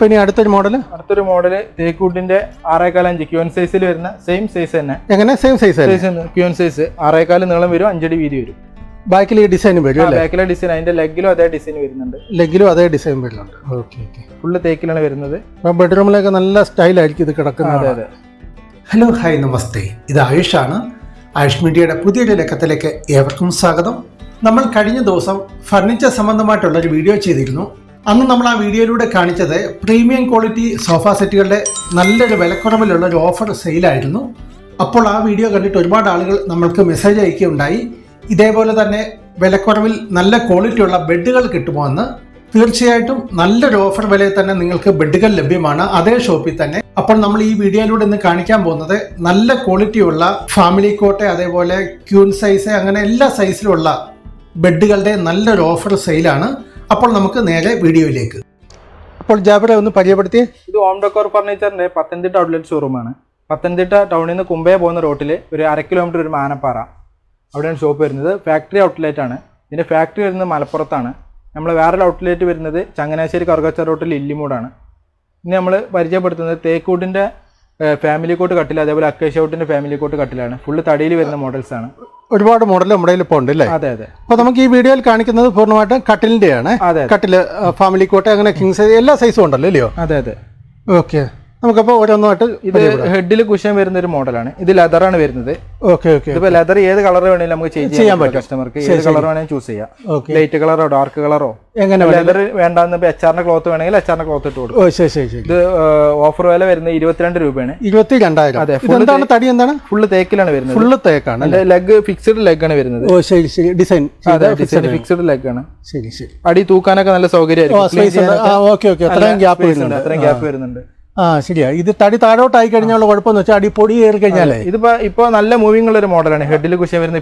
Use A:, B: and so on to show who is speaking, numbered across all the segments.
A: അപ്പോൾ ഇനി അടുത്തൊരു മോഡൽ
B: അടുത്തൊരു മോഡൽ തേക്കൂട്ടിന്റെ ആറേക്കാലഞ്ച് ക്യൂൻ സൈസിൽ വരുന്ന സെയിം സൈസ് തന്നെ.
A: എങ്ങനെ? Same size
B: size queen size ആറേക്കാൽ നീളം വരും അഞ്ചടി വീതി വരും.
A: ബാക്കിൽ ഈ ഡിസൈൻ വരും അല്ലേ?
B: ബാക്കിലെ ഡിസൈൻ അതിന്റെ ലെഗിലും അതേ ഡിസൈൻ വരുന്നുണ്ട്.
A: ലെഗിലും അതേ ഡിസൈൻ വരുന്നുണ്ട്. ഓക്കെ ഓക്കെ
B: ഫുള്ള് തേക്കിലാണ് വരുന്നത്.
A: ബെഡ്റൂമിലൊക്കെ നല്ല സ്റ്റൈലായിരിക്കും ഇത് കിടക്കുന്നത്.
B: അതെ അതെ.
A: Hello hi namaste. ഇത് ആണ് ആയുഷ് മീഡിയയുടെ പുതിയൊരു ലക്കത്തിലേക്ക് ഏവർക്കും സ്വാഗതം. നമ്മൾ കഴിഞ്ഞ ദിവസം ഫർണിച്ചർ സംബന്ധമായിട്ടുള്ള ഒരു വീഡിയോ ചെയ്തിരുന്നു. അന്ന് നമ്മൾ ആ വീഡിയോയിലൂടെ കാണിച്ചത് പ്രീമിയം ക്വാളിറ്റി സോഫ സെറ്റുകളുടെ നല്ലൊരു വിലക്കുറവിലുള്ള ഒരു ഓഫർ സെയിലായിരുന്നു അപ്പോൾ ആ വീഡിയോ കണ്ടിട്ട് ഒരുപാട് ആളുകൾ നമ്മൾക്ക് മെസ്സേജ് അയക്കുകയുണ്ടായി. ഇതേപോലെ തന്നെ വിലക്കുറവിൽ നല്ല ക്വാളിറ്റിയുള്ള ബെഡുകൾ കിട്ടുമോ എന്ന് തീർച്ചയായിട്ടും നല്ലൊരു ഓഫർ വിലയിൽ തന്നെ നിങ്ങൾക്ക് ബെഡുകൾ ലഭ്യമാണ്. അതേ ഷോപ്പിൽ തന്നെ. അപ്പോൾ നമ്മൾ ഈ വീഡിയോയിലൂടെ ഇന്ന് കാണിക്കാൻ പോകുന്നത് നല്ല ക്വാളിറ്റിയുള്ള ഫാമിലി കോട്ടെ അതേപോലെ ക്യൂൺ സൈസ് അങ്ങനെ എല്ലാ സൈസിലുള്ള ബെഡുകളുടെ നല്ലൊരു ഓഫർ സെയിലാണ് അപ്പോൾ നമുക്ക് നേരെ വീഡിയോയിലേക്ക്. അപ്പോൾ ജാബിറെ ഒന്ന് പരിചയപ്പെടുത്തി.
B: ഇത് ഹോം ഡെക്കോർ ഫർണിച്ചറിന്റെ പത്തനംതിട്ട ഔട്ട്ലെറ്റ് ഷോറൂമാണ് പത്തനംതിട്ട ടൗണിൽ നിന്ന് കുമ്പയെ പോകുന്ന റോട്ടിൽ ഒരു അര കിലോമീറ്റർ ഒരു മാനപ്പാറ. അവിടെയാണ് ഷോപ്പ് വരുന്നത്. ഫാക്ടറി ഔട്ട്ലെറ്റ് ആണ്. ഇതിന്റെ ഫാക്ടറി വരുന്നത് മലപ്പുറത്താണ്. നമ്മൾ വേറൊരു ഔട്ട്ലെറ്റ് വരുന്നത് ചങ്ങനാശ്ശേരി കറുകച്ച റോട്ടിൽ ഇല്ലിമൂടാണ് ഇനി നമ്മൾ പരിചയപ്പെടുത്തുന്നത് തേക്കൂട്ടിന്റെ ഫാമിലി കോട്ട് കട്ടിൽ അതേപോലെ അക്കേഷ്യ ഫാമിലി കോട്ട് കട്ടിലാണ്. ഫുള്ള് തടിയിൽ വരുന്ന മോഡൽസാണ് ആണ്.
A: ഒരുപാട് മോഡൽ നമ്മുടെ ഇപ്പോൾ ഉണ്ട് അല്ലേ
B: അതെ അതെ.
A: അപ്പോൾ നമുക്ക് ഈ വീഡിയോയിൽ കാണിക്കുന്നത് പൂർണമായിട്ടും കട്ടിലിന്റെയാണ്
B: അതെ
A: കട്ടിൽ ഫാമിലി കോട്ടെ അങ്ങനെ കിങ് സൈസ് എല്ലാ സൈസും ഉണ്ടല്ലോ അല്ലയോ
B: അതെ അതെ.
A: ഓക്കെ. നമുക്കപ്പോൾ ഓരോന്നായിട്ട്
B: ഇത് ഹെഡിൽ കുഷൻ വരുന്ന ഒരു മോഡലാണ്. ഇത് ലെതറാണ് വരുന്നത്.
A: ഓക്കെ ഓക്കെ
B: ഇപ്പോൾ ലെതർ ഏത് കളർ വേണമെങ്കിലും നമുക്ക് ചേഞ്ച് ചെയ്യാൻ പറ്റും. കസ്റ്റമർക്ക് ഏത് കളർ വേണമെങ്കിലും ചൂസ് ചെയ്യാം.
A: ഓക്കെ
B: ലൈറ്റ് കളറോ ഡാർക്ക് കളറോ
A: എങ്ങനെ
B: ലെതർ വേണ്ടാന്ന് എച്ച് ആറിന്റെ ക്ലോത്ത് വേണമെങ്കിൽ എച്ച് ആറിന്റെ ക്ലോത്ത് ഇട്ട് കൊടുക്കും.
A: ഓ ശരി ശരി ശരി.
B: ഇത് ഓഫർ വില വരുന്നത് ഇരുപത്തിരണ്ട് രൂപയാണ്.
A: ഇരുപത്തി രണ്ടായിരം
B: അതെ,
A: എന്താണ് തടി എന്താണ്?
B: ഫുള്ള് തേക്കിലാണ് വരുന്നത്.
A: ഫുള്ള് തേക്കാണ്
B: ലെഗ് ഫിക്സ്ഡ് ലെഗ് ആണ് വരുന്നത്.
A: ഓ ശരി ശരി. ഡിസൈൻ
B: അതെ ഫിക്സ്ഡ് ലെഗ് ആണ്.
A: ശരി ശരി.
B: അടി തൂക്കാനൊക്കെ നല്ല സൗകര്യമായിരിക്കും.
A: അത്രയും ഗ്യാപ്പ് വരുന്നുണ്ട്.
B: അത്രയും ഗ്യാപ്പ് വരുന്നുണ്ട്.
A: ആ ശരിയാ. ഇത് തടി താഴോട്ടായി കഴിഞ്ഞാൽ കുഴപ്പമെന്ന് വെച്ചാൽ അടി പൊടി കയറി കഴിഞ്ഞാലേ.
B: ഇതിപ്പോ ഇപ്പൊ നല്ല മൂവിംഗ് ഉള്ള ഒരു മോഡലാണ് ഹെഡിൽ കുഷൻ വരുന്ന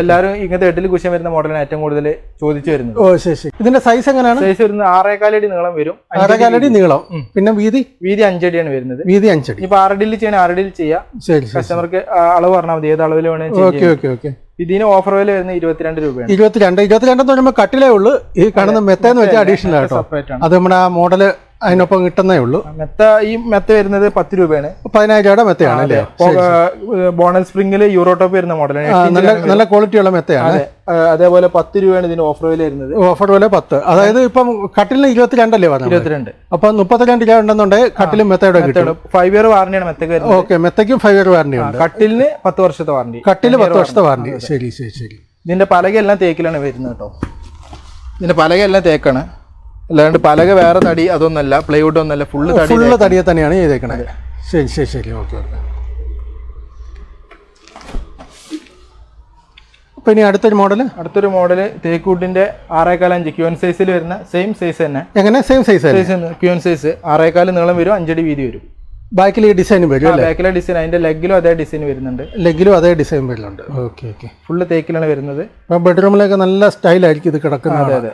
B: എല്ലാവരും ഇങ്ങനത്തെ ഹെഡിൽ കുഷൻ വരുന്ന മോഡലാണ് ഏറ്റവും കൂടുതൽ ചോദിച്ചു വരുന്നത്.
A: ഓ ശരി ഇതിന്റെ സൈസ് എങ്ങനെയാണ്?
B: സൈസ് വരുന്നത് ആറേകാലടി നീളം വരും.
A: ആറേകാലടി നീളം. പിന്നെ വീതി?
B: വീതി അഞ്ചടിയാണ് വരുന്നത്.
A: വീതി അഞ്ചടി.
B: ഇപ്പൊ ആറടിയിൽ ചെയ്യണ ആറടിയിൽ ചെയ്യാം. കസ്റ്റമർക്ക് അളവ് പറഞ്ഞാൽ മതി. ഏത് അളവിൽ വേണമെങ്കിൽ
A: ഓക്കെ ഓക്കെ ഓക്കെ.
B: ഇതിന് ഓഫർ വില വരുന്നത് ഇരുപത്തിരണ്ട് രൂപയാണ്.
A: ഇരുപത്തിരണ്ട്. ഇരുപത്തിരണ്ട് എന്ന് പറയുമ്പോൾ കട്ടിലേ ഉള്ളൂ. ഈ കാണുന്ന മെത്തേന്ന് വെച്ചാൽ അഡീഷണൽ ആട്ടോ. അത് നമ്മുടെ ആ മോഡൽ അതിനൊപ്പം കിട്ടുന്നേ ഉള്ളൂ.
B: മെത്ത ഈ മെത്ത വരുന്നത് പത്ത് രൂപയാണ്.
A: പതിനായിരം രൂപയുടെ മെത്തയാണ് അല്ലേ?
B: ബോണൽ സ്പ്രിംഗിൽ യൂറോ ടോപ്പ് വരുന്ന മോഡലാണ്.
A: നല്ല നല്ല ക്വാളിറ്റിയുള്ള മെത്തയാണ്.
B: അതേപോലെ പത്ത് രൂപയാണ് ഇതിന് ഓഫർ വില വരുന്നത്.
A: ഓഫർ വില പത്ത്. അതായത് ഇപ്പം കട്ടിലിന് ഇരുപത്തിരണ്ടല്ലേ പറഞ്ഞത്?
B: ഇരുപത്തിരണ്ട്.
A: അപ്പൊ മുപ്പത്തിരണ്ട് രൂപ ഉണ്ടെന്നുണ്ടെങ്കിൽ കട്ടിലും മെത്തയുടെ കിട്ടും.
B: ഫൈവ് ഇയർ വാറണ്ടിയാണ് മെത്തക്ക്
A: ഓക്കെ മെത്തയ്ക്കും ഫൈവ് ഇയർ വാറണ്ടി ഉണ്ട്.
B: കട്ടിലിന് പത്ത് വർഷത്തെ വാറണ്ടി
A: കട്ടിൽ പത്ത് വർഷത്തെ വാറണ്ടി ശരി ശരി ശരി.
B: ഇതിന്റെ പലകയെല്ലാം തേക്കിലാണ് വരുന്നത് കേട്ടോ. ഇതിന്റെ പലകയെല്ലാം തേക്കാണ്. അല്ലാണ്ട് പലക വേറെ തടി അതൊന്നല്ല പ്ലൈവുഡ് ഒന്നല്ല ഫുള്ള് തടി
A: ഫുള്ള് തടിയെ തന്നെയാണ് ചെയ്തേക്കണത്. ശരി ശരി ശരി ഓക്കെ ഓക്കെ. അപ്പൊ ഇനി അടുത്തൊരു മോഡൽ
B: അടുത്തൊരു മോഡൽ തേക്കൂട്ടിന്റെ ആറേക്കാൽ അഞ്ച് ക്യൂൻ സൈസിൽ വരുന്ന സെയിം സൈസ് തന്നെ.
A: എങ്ങനെ? Same size
B: size queen size ആറേക്കാൽ നീളം വരും അഞ്ചടി വീതി വരും.
A: ബാക്കിൽ ഈ ഡിസൈൻ വരും
B: ബാക്കിലെ ഡിസൈൻ അതിന്റെ ലെഗിലും അതേ ഡിസൈൻ വരുന്നുണ്ട്.
A: ലെഗിലും അതേ ഡിസൈൻ വരുന്നുണ്ട് ഓക്കെ ഓക്കെ.
B: ഫുള്ള് തേക്കിലാണ് വരുന്നത്.
A: ബെഡ്റൂമിലൊക്കെ നല്ല സ്റ്റൈലായിരിക്കും ഇത് കിടക്കുന്നത്.
B: അതെ അതെ.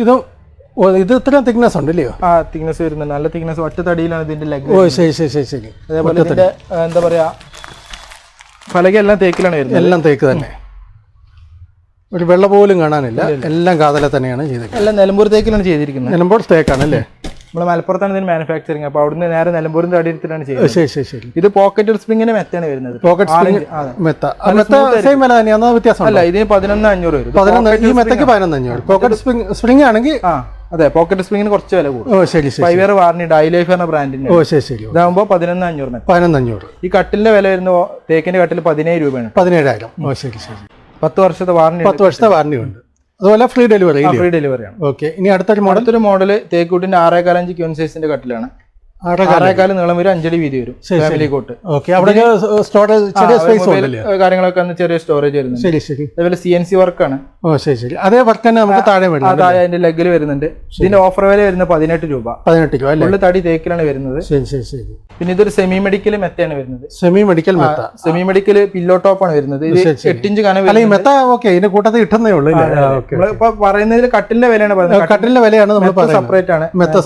A: ഇത് ഇത് ഇത്ര തിക്നെസ് ഉണ്ട് ഇല്ലയോ
B: ആ തിക്നെസ് വരുന്നുണ്ട്. നല്ല തിക്നെസ് ഒറ്റ തടിയിലാണ് ഇതിന്റെ ലെഗ്
A: ഓ ശരി ശരി ശരി ശരി.
B: അതേപോലെ ഇതിന്റെ എന്താ പറയാ പലകയെല്ലാം തേക്കിലാണ് വരുന്നത്.
A: എല്ലാം തേക്ക് തന്നെ. ഒരു വെള്ള പോലും കാണാനില്ല. എല്ലാം കാതല തന്നെയാണ് ചെയ്തത്
B: എല്ലാം നിലമ്പൂർ തേക്കിലാണ് ചെയ്തിരിക്കുന്നത്.
A: നിലമ്പൂർ തേക്കാണ് അല്ലേ?
B: നമ്മൾ മലപ്പുറത്താണ് ഇതിന് മാനുഫാക്ചറിങ് അപ്പൊ അവിടുന്ന് നേരെ നിലമ്പൂരിൽ
A: ഓ,
B: ചെയ്യുന്നത്.
A: ശരി ശരി ശരി.
B: ഇത് പോക്കറ്റ് സ്പ്രിങ്ങിന്റെ മെത്തയാണ് വരുന്നത്.
A: പോക്കറ്റ്
B: ആറ് അതെ.
A: മെത്ത മെത്ത സെയിം വില തന്നെയാണ് വ്യത്യാസം
B: അല്ല ഇതിന് പതിനൊന്ന് അഞ്ഞൂറ് വരും.
A: പതിനൊന്ന് ഈ മെത്തയ്ക്ക് പതിനൊന്ന് അഞ്ഞൂറ്. പോക്കറ്റ് സ്പ്രിങ് സ്പ്രിങ് ആണെങ്കിൽ
B: ആ അതെ പോക്കറ്റ് സ്പ്രിങ്ങിന് കുറച്ച് വില കൂടും.
A: ഓ ശരി
B: ഫൈവ് ഇയർ വാറണ്ടി ഡൈ ലൈഫ് എന്ന ബ്രാൻഡിന്റെ
A: ഓ ശരി ശരി. ഓ,
B: ഇതാകുമ്പോൾ പതിനൊന്ന് അഞ്ഞൂറിന്.
A: പതിനൊന്ന് അഞ്ഞൂറ്.
B: ഈ കട്ടിലിന്റെ വില വരുന്ന തേക്കിന്റെ കട്ടിൽ പതിനേഴ് രൂപയാണ്.
A: പതിനേഴായിരം. ഓ ശരി ശരി
B: പത്ത് വർഷത്തെ വാറണ്ടി
A: പത്ത് വർഷത്തെ വാറണ്ടി ഉണ്ട്. അതുപോലെ ഫ്രീ ഡെലിവറി
B: ഫ്രീ ഡെലിവറി ആണ്.
A: ഓക്കെ ഇനി അടുത്തൊരു മോഡൽ
B: അടുത്തൊരു മോഡൽ തേക്കൂട്ടിന്റെ ആറേകാലഞ്ച് ക്യൂൺ സൈസിന്റെ കട്ടിലാണ്. ആറേക്കാൽ നീളം വരും അഞ്ചടി വീതി വരും. ഫാമിലി കോട്ട്
A: അവിടെ സ്റ്റോറേജ് ചെറിയ സ്പേസ്
B: കാര്യങ്ങളൊക്കെ ചെറിയ സ്റ്റോറേജ് വരുന്നുണ്ട്.
A: ശരി ശരി.
B: അതേപോലെ സി എൻ സി വർക്കാണ്
A: ഓ ശരി ശരി. അതേ വർക്ക് തന്നെ നമുക്ക് താഴെ വരുന്നത്
B: അതായത് അതിന്റെ ലെഗിൽ വരുന്നുണ്ട്. ഇതിന്റെ ഓഫർ വില വരുന്നത് പതിനെട്ട് രൂപ.
A: പതിനെട്ട് രൂപ
B: ഫുള്ള് തടി തേക്കിലാണ് വരുന്നത്.
A: ശരി ശരി ശരി.
B: പിന്നെ ഇതൊരു സെമി മെഡിക്കൽ മെത്തയാണ് വരുന്നത്.
A: സെമി മെഡിക്കൽ മെത്ത
B: സെമി മെഡിക്കൽ പില്ലോ ടോപ്പ് ആണ് വരുന്നത്. ഇത്
A: ശരി, ശരി.
B: എട്ട് ഇഞ്ച് കനം
A: അല്ല ഈ മെത്ത ഓക്കെ ഇതിന്റെ കൂട്ടത്തിൽ കിട്ടുന്നേ ഉള്ളൂ
B: നമ്മളിപ്പോ പറയുന്നതിൽ കട്ടിലിന്റെ വിലയാണ് പറയുന്നത്.
A: കട്ടിലിന്റെ വിലയാണ് നമ്മൾ
B: സെപ്പറേറ്റ് ആണ്.
A: മെത്ത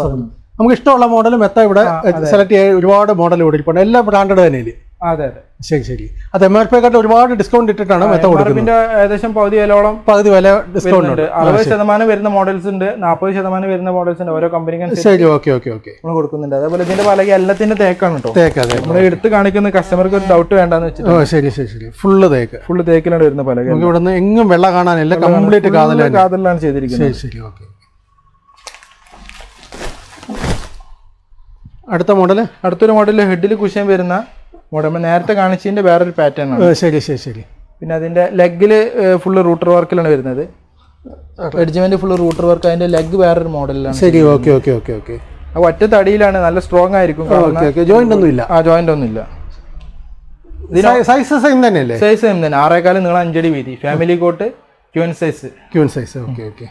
A: നമുക്ക് ഇഷ്ടമുള്ള മോഡൽ മെത്ത ഇവിടെ സെലക്ട് ചെയ്യാൻ ഒരുപാട് മോഡൽ ഇവിടെ ഇരിപ്പുണ്ട്. എല്ലാ ബ്രാൻഡഡ് തന്നെ ഇല്ലേ
B: അതെ അതെ.
A: ശരി ശരി. അത് എം ആർ പി കാട്ട് ഒരുപാട് ഡിസ്കൗണ്ട് ഇട്ടിട്ടാണ് മെത്ത കൊടുക്കുന്നത്.
B: ഏകദേശം പകുതി വിലയോളം
A: പകുതി വില ഡിസ്കൗണ്ട് ഉണ്ട്.
B: അറുപത് ശതമാനം വരുന്ന മോഡൽസ് ഉണ്ട്. നാൽപ്പത് ശതമാനം വരുന്ന മോഡൽസ് ഉണ്ട്. ഓരോ കമ്പനിക്ക്
A: ശരി ഓക്കെ ഓക്കെ ഓക്കെ
B: നമ്മൾ കൊടുക്കുന്നുണ്ട്. അതേപോലെ ഇതിന്റെ പലകി എല്ലാത്തിന്റെ തേക്കാണ് കേട്ടോ.
A: തേക്ക് അതെ
B: നമ്മൾ എടുത്ത് കാണിക്കുന്ന കസ്റ്റമർക്ക് ഒരു ഡൗട്ട് വേണ്ടെന്ന് വെച്ചിട്ട്.
A: ഓ ശരി ശരി ശരി. ഫുള്ള് തേക്ക്.
B: ഫുള്ള് തേക്കിലാണ് വരുന്ന പലക
A: നമുക്ക് ഇവിടെ നിന്ന് എങ്ങും വെള്ളം കാണാനില്ല. കംപ്ലീറ്റ് കാതലാണ്
B: കാതലാണ് ചെയ്തിരിക്കുന്നത്.
A: ശരി ശരി ഓക്കെ അടുത്ത മോഡൽ
B: അടുത്തൊരു മോഡൽ ഹെഡിൽ കുഷൻ വരുന്ന മോഡൽ നമ്മൾ നേരത്തെ കാണിച്ചതിന്റെ വേറൊരു പാറ്റേൺ ആണ്.
A: ശരി ശരി ശരി.
B: പിന്നെ അതിന്റെ ലെഗിൽ ഫുള്ള് റൂട്ടർ വർക്കിലാണ് വരുന്നത്. എഡ്ജ്മെന്റ് ഫുള്ള് റൂട്ടർ വർക്ക് അതിന്റെ ലെഗ് വേറൊരു മോഡലിലാണ്
A: ശരി ഓക്കെ ഓക്കെ ഓക്കെ ഓക്കെ.
B: അപ്പൊ ഒറ്റ തടിയിലാണ്. നല്ല സ്ട്രോങ് ആയിരിക്കും.
A: ജോയിന്റ് ഒന്നും ഇല്ല.
B: ആ ജോയിന്റ് ഒന്നും ഇല്ല.
A: സൈസ് സെയിം തന്നെയല്ലേ?
B: സൈസ് സെയിം തന്നെ. ആറേക്കാലം നീളം അഞ്ചടി വീതി. Family cot queen size
A: queen size okay okay.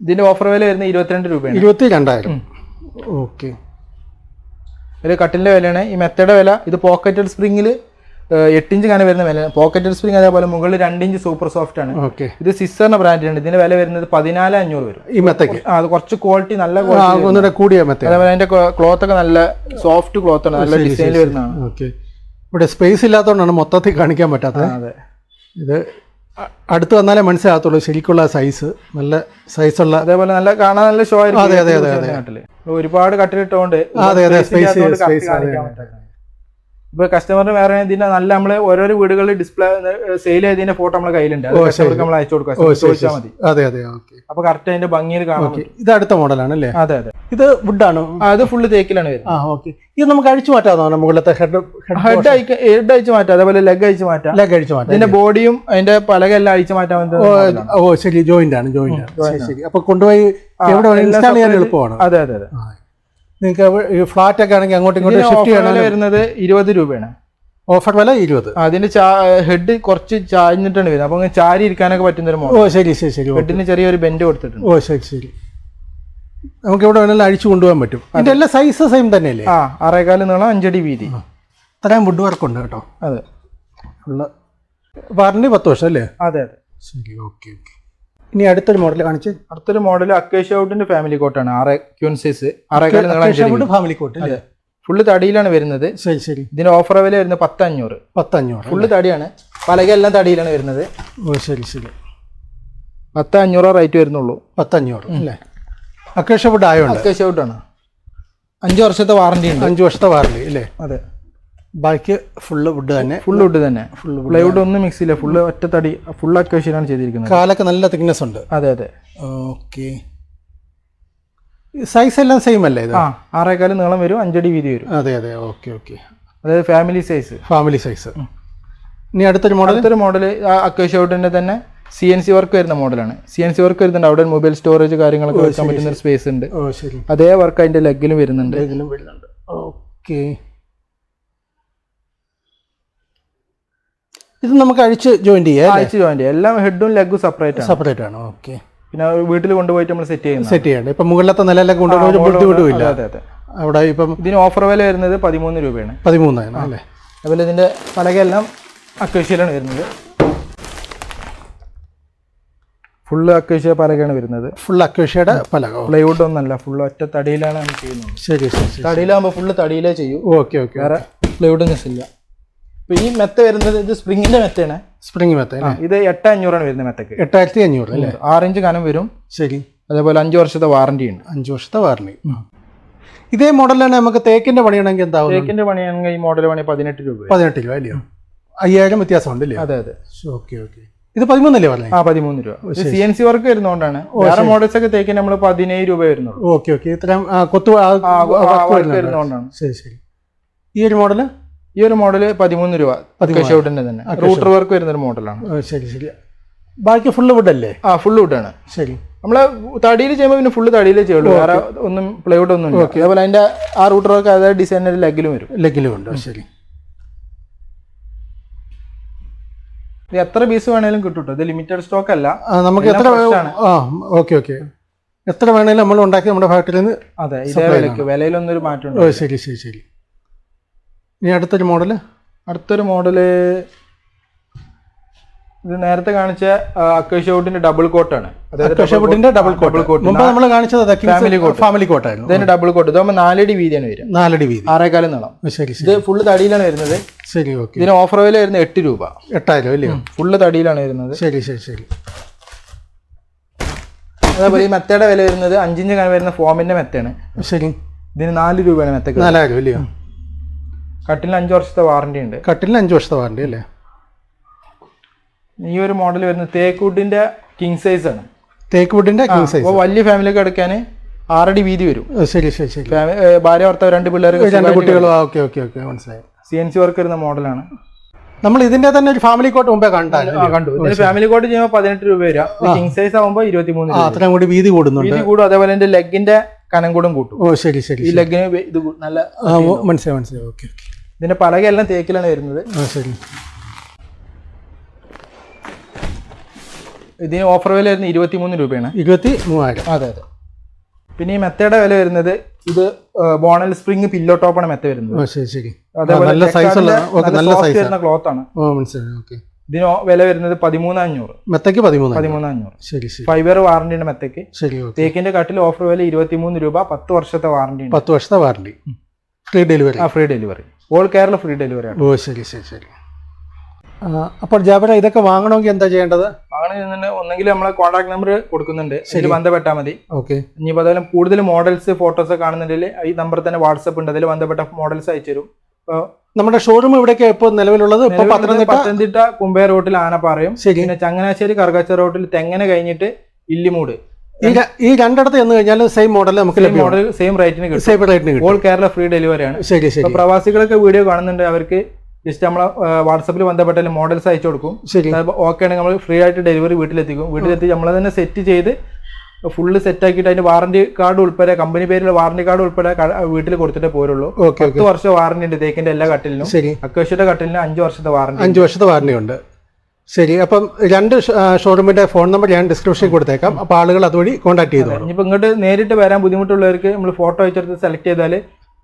B: ഇതിന്റെ ഓഫർ വില വരുന്നത് ഇരുപത്തിരണ്ട് രൂപയാണ്.
A: ഇരുപത്തി രണ്ടായിരം ഓക്കെ.
B: ഒരു കട്ടിലിന്റെ വിലയാണ്. ഈ മെത്തയുടെ വില ഇത് പോക്കറ്റഡ് സ്പ്രിംഗിൽ എട്ടിഞ്ച് കന വരുന്ന വില പോക്കറ്റഡ് സ്പ്രിംഗ് അതേപോലെ മുകളിൽ രണ്ടിഞ്ച് സൂപ്പർ സോഫ്റ്റ് ആണ്. ഇത് സിസ്റ്ററിന്റെ ബ്രാൻഡിലുണ്ട് ഇതിന്റെ വില വരുന്നത് പതിനാല് അഞ്ഞൂറ് വരും.
A: ഈ
B: ആ, അത് കുറച്ച് ക്വാളിറ്റി നല്ല ക്വാളിറ്റി
A: കൂടിയ മെത്ത
B: അതേപോലെ അതിന്റെ ക്ലോത്ത് ഒക്കെ നല്ല സോഫ്റ്റ് ക്ലോത്ത് ആണ്. നല്ല ഡിസൈനിൽ വരുന്നതാണ്.
A: ഓക്കെ. ഇവിടെ സ്പേസ് ഇല്ലാത്തതുകൊണ്ടാണ് മൊത്തത്തിൽ കാണിക്കാൻ പറ്റാത്തത്.
B: അതെ.
A: ഇത് അടുത്ത് വന്നാലേ മനസ്സിലാകത്തുള്ളൂ. ശരിക്കുള്ള സൈസ് നല്ല സൈസ് ഉള്ള
B: അതേപോലെ നല്ല കാണാൻ നല്ല ഷോ ആയിരിക്കും
A: അതെ, അതെ, അതെ
B: അതെ, ഒരുപാട് കട്ടിലിട്ടുകൊണ്ട്
A: അതെ, അതെ, സ്പേസ് സ്പേസ്
B: കാണിക്കാൻ പറ്റാത്ത. ഇപ്പൊ കസ്റ്റമറിന് വേറെ ഇതിന്റെ നല്ല നമ്മൾ ഓരോരോ വീടുകളിൽ ഡിസ്പ്ലേ സെയിൽ ചെയ്തതിന്റെ ഫോട്ടോ നമ്മളെ കയ്യിലുണ്ട്. നമ്മൾ അയച്ചു
A: ശരി
B: ചോദിച്ചാൽ മതി.
A: അതെ അതെ ഓക്കെ.
B: അപ്പൊ കറക്റ്റ് അതിന്റെ ഭംഗിയിൽ കാണാം
A: ഇത് അടുത്ത മോഡലാണ് അല്ലേ
B: അതെ അതെ.
A: ഇത് വുഡാണ്
B: ആ, അത് ഫുള്ള് തേക്കിലാണ് വരുന്നത്.
A: ആ ഓക്കെ. ഇത് നമുക്ക് അഴിച്ചു മാറ്റാതാണ് മുകളിലത്തെ ഹെഡ്
B: ഹെഡ് അയക്ക് ഹെഡ് അയച്ചു മാറ്റാം. അതേപോലെ ലെഗ് അയച്ചു മാറ്റാം.
A: ലെഗ് അഴിച്ചു മാറ്റാം.
B: ഇതിന്റെ ബോഡിയും അതിന്റെ പലക എല്ലാം അഴിച്ചു മാറ്റാൻ
A: ഓ, ശരി. ജോയിന്റ് ആണ് ജോയിന്റ് ആണ്. ശരി ശരി. അപ്പൊ കൊണ്ടുപോയി എവിടെ ഇൻസ്റ്റാൾ ചെയ്യാൻ എളുപ്പമാണ്?
B: അതെ അതെ അതെ.
A: നിങ്ങൾക്ക് ഫ്ലാറ്റ് ഒക്കെ ആണെങ്കിൽ അങ്ങോട്ടും ഇങ്ങോട്ടും ഷിഫ്റ്റ് ചെയ്യണം
B: വരുന്നത് ഇരുപത് രൂപയാണ്.
A: ഓഫർ വില ഇരുപത്.
B: അതിന്റെ ഹെഡ് കുറച്ച് ചാഞ്ഞിട്ടാണ് വരുന്നത്. അപ്പൊ ചാരി ഇരിക്കാനൊക്കെ പറ്റുന്ന ഒരു
A: ഓ ശരി ശരി ശരി.
B: ഹെഡിന് ചെറിയൊരു ബെൻഡ് കൊടുത്തിട്ടുണ്ട്.
A: ഓ ശരി ശരി. നമുക്ക് ഇവിടെ വേണമെങ്കിലും അഴിച്ചു കൊണ്ടുപോകാൻ പറ്റും. അതിന്റെ എല്ലാ സൈസ് സെയിം തന്നെയല്ലേ?
B: ആ അറേകാൽ നീളം അഞ്ചടി വീതി.
A: അത്രയും വുഡ് വർക്ക് ഉണ്ട് കേട്ടോ.
B: അതെ.
A: ഉള്ള വാറണ്ടി പത്ത് വർഷം അല്ലേ?
B: അതെ അതെ.
A: ശരി ഓക്കെ ഓക്കെ. ഇനി അടുത്തൊരു മോഡൽ കാണിച്ച്.
B: അടുത്തൊരു മോഡൽ അക്കേഷ് ഔട്ടിന്റെ ഫാമിലി കോട്ടാണ് ആറ് ക്യൂൻ സൈസ് ആറേകാൽ നീളം അഞ്ചടി
A: ഫാമിലി കോട്ട് അല്ലേ?
B: ഫുള്ള് തടിയിലാണ് വരുന്നത്.
A: ശരി ശരി.
B: ഇതിന് ഓഫർ വില വരുന്നത് പത്ത് അഞ്ഞൂറ്
A: പത്തഞ്ഞൂറ്
B: ഫുള്ള് തടിയാണ്. പലക എല്ലാം തടിയിലാണ് വരുന്നത്.
A: ഓ ശരി ശരി.
B: പത്ത് അഞ്ഞൂറ് റേറ്റ് വരുന്നുള്ളൂ.
A: പത്തഞ്ഞൂറ് അല്ലേ? അക്കേഷ് ഔട്ട് ആയോ
B: അക്കേഷ് ഔട്ടാണ്. അഞ്ച് വർഷത്തെ വാറണ്ടി ഉണ്ട്.
A: അഞ്ച് വർഷത്തെ വാറണ്ടി അല്ലേ?
B: അതെ.
A: ബാക്കി ഫുള്ള് വുഡ് തന്നെ.
B: ഫുൾ വുഡ് തന്നെ. ഫുള്ള് പ്ലൈവുഡ് ഒന്നും മിക്സ് ഇല്ല. ഫുള്ള് ഒറ്റ തടി ഫുൾ അക്വേഷനാണ് ചെയ്തിരിക്കുന്നത്.
A: കാലൊക്കെ നല്ല തിക്നെസ് ഉണ്ട്.
B: അതെ അതെ.
A: ഓക്കെ സൈസ് എല്ലാം സെയിം അല്ലേ ഇത്?
B: ആ ആറേക്കാൽ നീളം വരും അഞ്ചടി വീതി വരും.
A: അതെ അതെ. ഓക്കെ ഓക്കെ
B: അതായത് ഫാമിലി സൈസ്
A: ഫാമിലി സൈസ് ഇനി അടുത്തൊരു മോഡൽ
B: അടുത്തൊരു മോഡൽ അക്കേഷ്യ ഔട്ടിന്റെ തന്നെ സി എൻ സി വർക്ക് വരുന്ന മോഡലാണ് സി എൻ സി വർക്ക് വരുന്നുണ്ട്. അവിടെ മൊബൈൽ സ്റ്റോറേജ് കാര്യങ്ങളൊക്കെ വെക്കാൻ പറ്റുന്ന ഒരു സ്പേസ് ഉണ്ട്. അതേ വർക്ക് അതിന്റെ ലെഗിലും വരുന്നുണ്ട്.
A: ലെഗിലും വരുന്നുണ്ട്. ഓക്കെ ഇത് നമുക്ക് അഴിച്ച് ജോയിന്റ് ചെയ്യാം
B: ജോയിൻ ജോയിന്റ് എല്ലാം ഹെഡും ലെഗും സെപ്പറേറ്റ് ആണ്.
A: സെപ്പറേറ്റ് ആണ്. ഓക്കെ
B: പിന്നെ വീട്ടിൽ കൊണ്ടുപോയിട്ട് നമ്മൾ സെറ്റ് ചെയ്യുന്നത്
A: സെറ്റ് ചെയ്യണം ഇപ്പം മുകളിലത്തെ നിലയിലൊക്കെ കൊണ്ടുപോകുന്ന ഒരു ബുദ്ധിമുട്ടുമില്ല
B: അതെ അതെ
A: അവിടെ ഇപ്പം
B: ഇതിന് ഓഫർ വില വരുന്നത് പതിമൂന്ന് രൂപയാണ്.
A: പതിമൂന്നാണ് അല്ലേ?
B: അതുപോലെ ഇതിന്റെ പലകയെല്ലാം അക്കേഷ്യയിലാണ് വരുന്നത്. ഫുള്ള് അക്വേഷ്യ പലകയാണ് വരുന്നത്.
A: ഫുൾ അക്വേഷ്യയുടെ പലക.
B: പ്ലൈവുഡ് ഒന്നല്ല ഫുൾ ഒറ്റ തടിയിലാണ് നമ്മൾ ചെയ്യുന്നത്.
A: ശരി ശരി
B: തടിയിലാകുമ്പോൾ ഫുള്ള് തടിയിലേ ചെയ്യൂ.
A: ഓക്കെ ഓക്കെ
B: വേറെ പ്ലൈവുഡ് ഇല്ല. ഇപ്പൊ ഈ മെത്ത വരുന്നത് ഇത് സ്പ്രിങ്ങിന്റെ മെത്തയാണ്.
A: സ്പ്രിംഗ് മെത്ത
B: ഇത് എട്ട് അഞ്ഞൂറാണ് വരുന്നത് മെത്തക്ക്.
A: എട്ടായിരത്തി അഞ്ഞൂറ് അല്ലേ?
B: ആറിഞ്ച് കനം വരും.
A: ശരി.
B: അതേപോലെ അഞ്ച് വർഷത്തെ വാറണ്ടി ഉണ്ട്.
A: അഞ്ച് വർഷത്തെ വാറണ്ടി ഇതേ മോഡലാണ് നമുക്ക് തേക്കിന്റെ പണിയാണെങ്കിൽ എന്താവും?
B: തേക്കിന്റെ പണിയാണെങ്കിൽ ഈ മോഡൽ പണി പതിനെട്ട് രൂപ
A: പതിനെട്ട് രൂപ അല്ലയോ അയ്യായിരം വ്യത്യാസം അല്ലേ?
B: അതെ അതെ.
A: Okay okay. ഇത് പതിമൂന്നല്ലേ പറഞ്ഞത്
B: ആ പതിമൂന്ന് രൂപ. സി എൻ സി വർക്ക് വരുന്നതുകൊണ്ടാണ് വേറെ മോഡൽസ് ഒക്കെ തേക്കിന് നമ്മൾ പതിനേഴ് രൂപ വരുന്നുള്ളൂ.
A: Okay okay. ഇത്രയും കൊത്തു
B: വരുന്നതുകൊണ്ടാണ്
A: ശരി ശരി. ഈ ഒരു മോഡൽ
B: ഈ ഒരു മോഡൽ പതിമൂന്ന് രൂപ ഷൗട്ടിന്റെ തന്നെ. റൂട്ടർ വർക്ക് വരുന്ന ഒരു മോഡലാണ്
A: ശരി ശരി. ബാക്കി ഫുള്ള് വുഡ് അല്ലേ?
B: ആ ഫുള്ള് വുഡ് ആണ്.
A: ശരി.
B: നമ്മളെ തടിയിൽ ചെയ്യുമ്പോൾ പിന്നെ ഫുള്ള് തടിയിലേ ചെയ്യുള്ളൂ. വേറെ ഒന്നും പ്ലൈവുഡ് ഒന്നും ഇല്ല. അതേപോലെ അതിന്റെ ആ റൂട്ടർ വർക്ക് അതേ ഡിസൈനിൽ ലെഗിലും വരും.
A: ലെഗിലും ഉണ്ട് ശരി.
B: ഇത് എത്ര പീസ് വേണേലും കിട്ടൂട്ടോ? ഇത് ലിമിറ്റഡ് സ്റ്റോക്ക് അല്ല.
A: നമുക്ക് എത്ര ആ ഓക്കെ ഓക്കെ എത്ര വേണേലും നമ്മൾ ഉണ്ടാക്കി നമ്മുടെ ഫാക്ടറിയിൽ നിന്ന്
B: അതെ ഇതേ വിലയിലൊന്നും ഒരു മാറ്റം
A: ഓ ശരി ശരി ശരി. ഇനി അടുത്തൊരു മോഡൽ?
B: അടുത്തൊരു മോഡൽ ഇത് നേരത്തെ കാണിച്ച അക്കേഷ്യോട്ടിന്റെ ഡബിൾ കോട്ടാണ്.
A: വുഡിന്റെ ഡബിൾ കോട്ട്.
B: കോട്ട്
A: മുമ്പ് നമ്മൾ കാണിച്ചത്
B: ഫാമിലി കോട്ട്.
A: ഫാമിലി കോട്ടായിരുന്നു.
B: ഇതിന്റെ ഡബിൾ കോട്ട്. ഇതാകുമ്പോൾ നാലടി വീതിയാണ് വരുന്നത്
A: നാലടി വീതി.
B: ആറേക്കാലം നീളം.
A: ശരി
B: ഇത് ഫുള്ള് തടിയിലാണ് വരുന്നത്.
A: ശരി ഓക്കെ.
B: ഇതിന് ഓഫർ വില വരുന്നത് എട്ട് രൂപ.
A: എട്ടായിരം അല്ലേ?
B: ഫുള്ള് തടിയിലാണ് വരുന്നത്.
A: ശരി ശരി ശരി.
B: അതേപോലെ ഈ മെത്തയുടെ വില വരുന്നത് അഞ്ചിഞ്ച് കാണാൻ വരുന്ന ഫോമിന്റെ മെത്തയാണ്.
A: ശരി.
B: ഇതിന് നാല് രൂപയാണ് മെത്തക്ക്
A: നാലായിരം അല്ലയോ
B: കട്ടിലിന് അഞ്ച് വർഷത്തെ വാറണ്ടി ഉണ്ട്.
A: കട്ടിലിന് അഞ്ച് വർഷത്തെ വാറണ്ടി അല്ലേ?
B: ഈ ഒരു മോഡൽ വരുന്നത് തേക്കൂട്ടിന്റെ കിങ് സൈസ് ആണ്.
A: തേക്ക് വുഡിന്റെ കിങ് സൈസ്
B: അപ്പോൾ വലിയ ഫാമിലിക്ക് എടുക്കാൻ ആറടി വീതി വരും.
A: ശരി ശരി ശരി.
B: ഭാര്യ ഭർത്താവ് രണ്ട് പിള്ളേർ
A: രണ്ട് കുട്ടികളും. ഓക്കെ ഓക്കെ ഓക്കെ മനസ്സിലായി.
B: സി എൻ സി വർക്ക് വരുന്ന മോഡലാണ്
A: നമ്മൾ ഇതിന്റെ തന്നെ ഒരു ഫാമിലി കോട്ട് മുമ്പേ
B: ആ കണ്ടു. ഫാമിലി കോട്ട് ചെയ്യുമ്പോൾ പതിനെട്ട് രൂപ വരിക. കിങ് സൈസ് ആകുമ്പോൾ ഇരുപത്തിമൂന്ന്
A: അത്രയും കൂടി വീതി കൂടുന്നുണ്ട്.
B: വീതി കൂടും. അതേപോലെ എന്റെ ലെഗിന്റെ കനം കൂടും കൂട്ടും.
A: ഓ ശരി ശരി
B: ഈ ലെഗിന് ഇത് നല്ല
A: മനസ്സിലായി മനസ്സിലായി. Okay okay.
B: ഇതിന്റെ പലകയെല്ലാം തേക്കിലാണ് വരുന്നത്.
A: ശരി.
B: ഇതിന് ഓഫർ വില വരുന്നത് ഇരുപത്തി മൂന്ന് രൂപയാണ്.
A: ഇരുപത്തി മൂവായിരം
B: അതെ അതെ. പിന്നെ ഈ മെത്തയുടെ വില വരുന്നത് ഇത് ബോണൽ സ്പ്രിങ് പില്ലോ ടോപ്പാണ് മെത്ത വരുന്നത്.
A: ശരി ശരി. നല്ല സൈസ് നല്ല
B: soft
A: സൈസ്
B: വരുന്ന ക്ലോത്ത് ആണ്.
A: മനസ്സിലായി ഓക്കെ.
B: ഇതിന് വില വരുന്നത് പതിമൂന്ന് അഞ്ഞൂറ്
A: മെത്തയ്ക്ക് പതിമൂന്ന്
B: പതിമൂന്ന് അഞ്ഞൂറ്
A: ശരി. ശരി
B: ഫൈവ് ഇയർ മെത്തയ്ക്ക്.
A: ശരി ഓക്കെ.
B: തേക്കിന്റെ കട്ടിൽ ഓഫർ വില ഇരുപത്തിമൂന്ന് രൂപ പത്ത് വർഷത്തെ വാറണ്ടി
A: പത്ത് വർഷത്തെ വാറണ്ടി ഫ്രീ ഡെലിവറി
B: ആ free delivery all Kerala free delivery ആണ്.
A: ഓ ശരി ശരി ശരി. അപ്പോൾ ജാബര ഇതൊക്കെ വാങ്ങണമെങ്കിൽ എന്താ ചെയ്യേണ്ടത്?
B: വാങ്ങണമെങ്കിൽ ഒന്നെങ്കിൽ നമ്മളെ കോൺടാക്ട് നമ്പർ കൊടുക്കുന്നുണ്ട്. ശരി. ബന്ധപ്പെട്ടാൽ മതി.
A: ഓക്കെ.
B: ഇനി അതുപോലെ കൂടുതൽ മോഡൽസ് ഫോട്ടോസ് ഒക്കെ കാണുന്നുണ്ടെങ്കിൽ ഈ നമ്പർ തന്നെ വാട്സപ്പ് ഉണ്ട്. അതിൽ ബന്ധപ്പെട്ട മോഡൽസ് അയച്ചു തരും. ഇപ്പോൾ
A: നമ്മുടെ ഷോറൂം ഇവിടെയൊക്കെ ഇപ്പോൾ നിലവിലുള്ളത്? ഇപ്പോൾ പത്തനംതിട്ട?
B: പത്തനംതിട്ട കുമ്പേ റോട്ടിൽ ആനപ്പാറയും.
A: ശരി.
B: പിന്നെ ചങ്ങനാശ്ശേരി കറുകച്ച റോട്ടിൽ തെങ്ങനെ കഴിഞ്ഞിട്ട് ഇല്ലിമൂട്.
A: ഈ രണ്ടിടത്ത് എന്ന് കഴിഞ്ഞാൽ സെയിം മോഡൽ നമുക്ക്
B: മോഡൽ സെയിം റേറ്റിന് കിട്ടും.
A: സെയിം റേറ്റിന് കിട്ടും.
B: ഓൾ കേരള ഫ്രീ ഡെലിവറി ആണ്.
A: ശരി ശരി.
B: പ്രവാസികളൊക്കെ വീഡിയോ കാണുന്നുണ്ട്. അവർക്ക് ജസ്റ്റ് നമ്മളെ വാട്സപ്പിൽ ബന്ധപ്പെട്ടാൽ മോഡൽസ് അയച്ചു കൊടുക്കും.
A: ശരി.
B: ഓക്കെ ആണെങ്കിൽ നമ്മൾ ഫ്രീ ആയിട്ട് ഡെലിവറി വീട്ടിലെത്തിക്കും. വീട്ടിലെത്തി നമ്മൾ തന്നെ സെറ്റ് ചെയ്ത് ഫുള്ള് സെറ്റ് ആക്കിയിട്ട് അതിന്റെ വാറന്റി കാർഡ് ഉൾപ്പെടെ കമ്പനി പേരിൽ വാറന്റി കാർഡ് ഉൾപ്പെടെ വീട്ടിൽ കൊടുത്തിട്ടേ പോരുള്ളൂ. പത്ത് വർഷം വാറന്റി ഉണ്ട്. തേക്കിന്റെ എല്ലാ കട്ടിലിനും.
A: ശരി.
B: അക്വേഷ്യയുടെ കട്ടിലിന് അഞ്ച് വർഷത്തെ വാറന്റി
A: അഞ്ച് വർഷത്തെ വാറന്റി ഉണ്ട്. ശരി അപ്പം രണ്ട് ഷോറൂമിന്റെ ഫോൺ നമ്പർ ഞാൻ ഡിസ്ക്രിപ്ഷനിൽ കൊടുത്തേക്കാം. അപ്പോൾ ആളുകൾ അതുവഴി കോൺടാക്ട് ചെയ്തു
B: ഇനിയിപ്പോൾ ഇങ്ങോട്ട് നേരിട്ട് വരാൻ ബുദ്ധിമുട്ടുള്ളവർക്ക് നമ്മൾ ഫോട്ടോ അയച്ചെടുത്ത് സെലക്ട് ചെയ്താൽ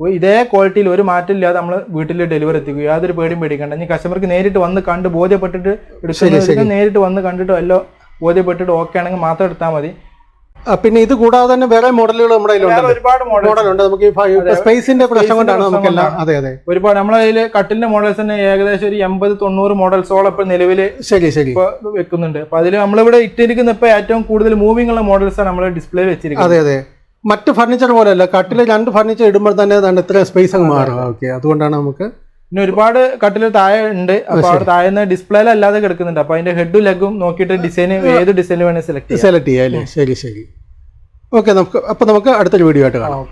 B: ഇതേ ക്വാളിറ്റിയിൽ ഒരു മാറ്റം ഇല്ലാതെ നമ്മൾ വീട്ടിൽ ഡെലിവറി എത്തിക്കും. യാതൊരു പേടിയും പേടിക്കണ്ട. ഇനി കസ്റ്റമർക്ക് നേരിട്ട് വന്ന് കണ്ട് ബോധ്യപ്പെട്ടിട്ട് എടുക്കുന്നത് നേരിട്ട് വന്ന് കണ്ടിട്ട് എല്ലോ ബോധ്യപ്പെട്ടിട്ട് ഓക്കെ ആണെങ്കിൽ മാത്രം എടുത്താൽ മതി.
A: പിന്നെ ഇത് കൂടാതെ തന്നെ വേറെ മോഡലുകൾ നമ്മുടെ
B: ഒരുപാട്
A: മോഡലുണ്ട് നമുക്ക് സ്പേസിന്റെ പ്രശ്നം കൊണ്ടാണ് നമുക്കെല്ലാം അതെ അതെ.
B: ഒരുപാട് നമ്മളെ കയ്യിൽ കട്ടിലിന്റെ മോഡൽസ് തന്നെ ഏകദേശം ഒരു എൺപത് തൊണ്ണൂറ് മോഡൽസോളം ഇപ്പൊ നിലവിൽ
A: ശരി ശരി.
B: ഇപ്പൊ വെക്കുന്നുണ്ട്. അപ്പൊ അതിൽ നമ്മളിവിടെ ഇട്ടിരിക്കുന്ന ഇപ്പൊ ഏറ്റവും കൂടുതൽ മൂവിംഗ് ഉള്ള മോഡൽസ് ആണ് നമ്മൾ ഡിസ്പ്ലേ വെച്ചിരിക്കുന്നത്.
A: അതെ അതെ. മറ്റ് ഫർണിച്ചർ പോലെയല്ല. കട്ടിൽ രണ്ട് ഫർണിച്ചർ ഇടുമ്പോൾ തന്നെ ഇത്ര സ്പേസ് അങ്ങ് മാറും ഓക്കെ അതുകൊണ്ടാണ് നമുക്ക്
B: പിന്നെ ഒരുപാട് കട്ടിൽ താഴെ ഉണ്ട്. അപ്പൊ അവിടെ താഴെ ഡിസ്പ്ലേയിൽ അല്ലാതെ കിടക്കുന്നുണ്ട്. അപ്പൊ അതിന്റെ ഹെഡും ലെഗും നോക്കിയിട്ട് ഡിസൈൻ ഏത് ഡിസൈൻ വേണേൽ സെലക്ട് ചെയ്യാം.
A: സെലക്ട് ചെയ്യാം അല്ലേ? ശരി ശരി. ഓക്കെ നമുക്ക് അപ്പൊ നമുക്ക് അടുത്തൊരു വീഡിയോ ആയിട്ട് കാണാം.